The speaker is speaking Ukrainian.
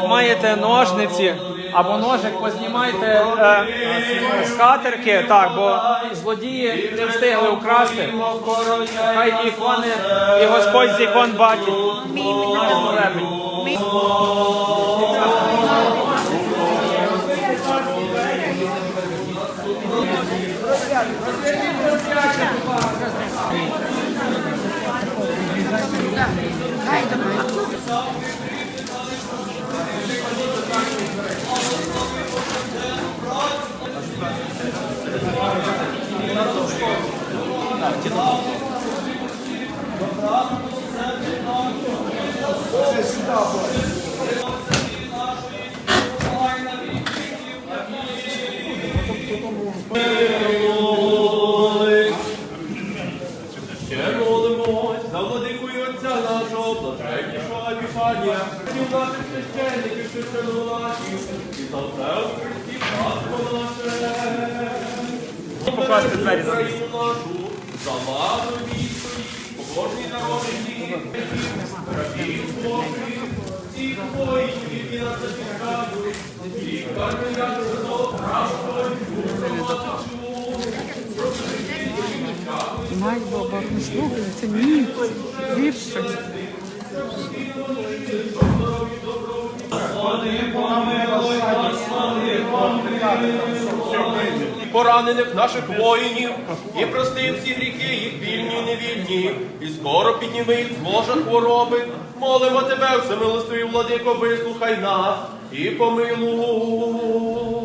як маєте ножниці або ножик, познімайте е, скатерки, так, бо злодії не встигли украсти. Хай ікони і Господь з ікон бачить. Нашому лебедь. Покласти двері Україну нашу, за владу військові, побожні всі, рабів Божих, всіх воїнів, які нас захищають, і кармія Христос, нашого Мать баба, не слухається, ні, поранених наших воїнів, і прости всі гріхи, їх вільні і невільні, і скоро підніми їх з ложа хвороби. Молимо тебе, всемилостивий владико, вислухай нас і помилуй.